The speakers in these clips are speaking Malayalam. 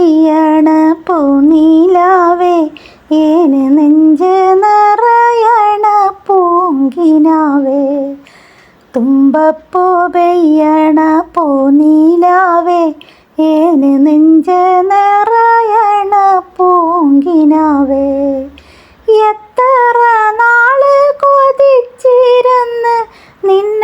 ചെയ്യണ പൂനിലാവേ ഏന് നെഞ്ച് നിറയണ പൂങ്കിനാവേ. തുമ്പപ്പൂബെയ്യണ പൂനിലാവേ ഏന് നെഞ്ച് നിറയണ പൂങ്കിനാവേ. എത്ര നാൾ കൊതിച്ചിരുന്ന് നിന്ന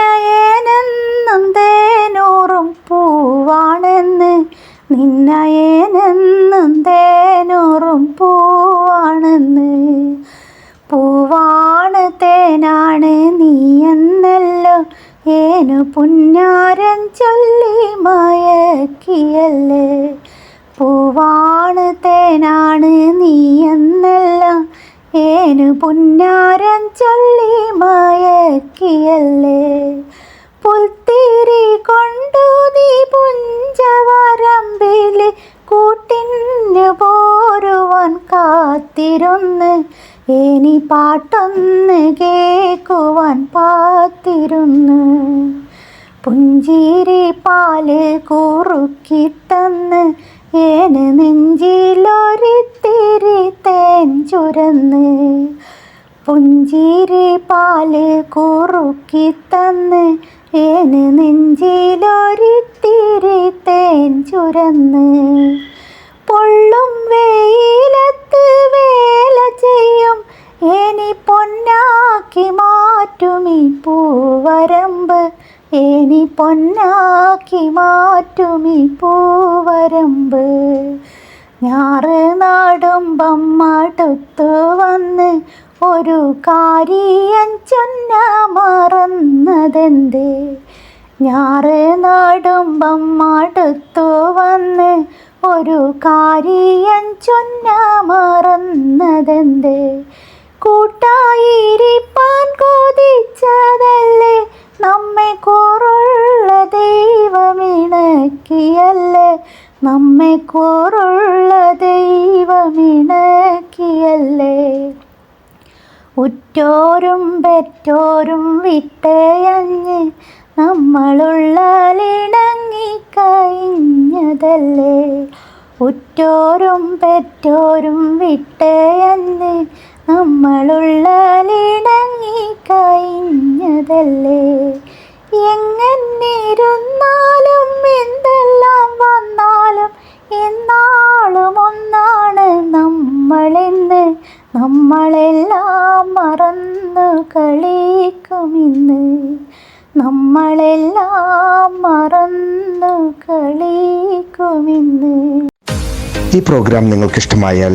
പൂവാണെന്ന് പൂവാണ് തേനാണ് നീ എന്നല്ലോ. ഏനു പുന്നാരൻ ചൊല്ലി മയക്കിയല്ലേ. പൂവാണ് തേനാണ് നീ എന്നെല്ലാം. ഏനു പുന്നാരൻ ചൊല്ലി മയക്കിയല്ലേ. പുൽത്തിരി കൊണ്ടു നീ പുഞ്ചവരമ്പിൽ കാത്തിരുന്ന് ഏനി പാട്ടൊന്ന് കേക്കുവാൻ പാത്തിരുന്ന്. പുഞ്ചിരി പാൽ കുറുക്കിത്തന്ന് ഏന് നെഞ്ചിലൊരിത്തിരി തേൻ ചുരന്ന്. പുഞ്ചിരി പാൽ കുറുക്കിത്തന്ന് ഏന് നെഞ്ചിലൊരിത്തിരി തേൻ ചുരന്ന്. പൊള്ളും മാറ്റുമീ പൂവരമ്പ് ഏനി പൊന്നാക്കി മാറ്റുമീ പൂവരമ്പ് ഞാറ് നാടുമ്പം മടുത്തു വന്ന് ഒരു കാരിയൻ ചൊന്ന മറന്നതെന്തേ? ഞാറ് നാടുമ്പം മടുത്തു വന്ന് ഒരു കാരിയൻ ചൊന്ന മറന്നതെന്തേ? കൂട്ടായിരിപ്പാൻ കൊതിച്ചതല്ലേ? നമ്മെ കോറുള്ള ദൈവമിണക്കിയല്ലേ നമ്മെ കോറുള്ള ദൈവമിണക്കിയല്ലേ ഉറ്റോരും പെറ്റോരും വിട്ടയഞ്ഞ് നമ്മളുള്ളിണങ്ങി കഴിഞ്ഞതല്ലേ ഉറ്റോരും പെറ്റോരും വിട്ടയഞ്ഞ് നമ്മളുള്ളിണങ്ങി കഴിഞ്ഞതല്ലേ എങ്ങനിരുന്നാലും എന്തെല്ലാം വന്നാലും എന്നാളും ഒന്നാണ് നമ്മളെന്ന്. നമ്മളെല്ലാം മറന്നു കളിക്കുമിന്ന് നമ്മളെല്ലാം മറന്നു കളിക്കുമിന്ന് ഈ പ്രോഗ്രാം നിങ്ങൾക്ക് ഇഷ്ടമായാൽ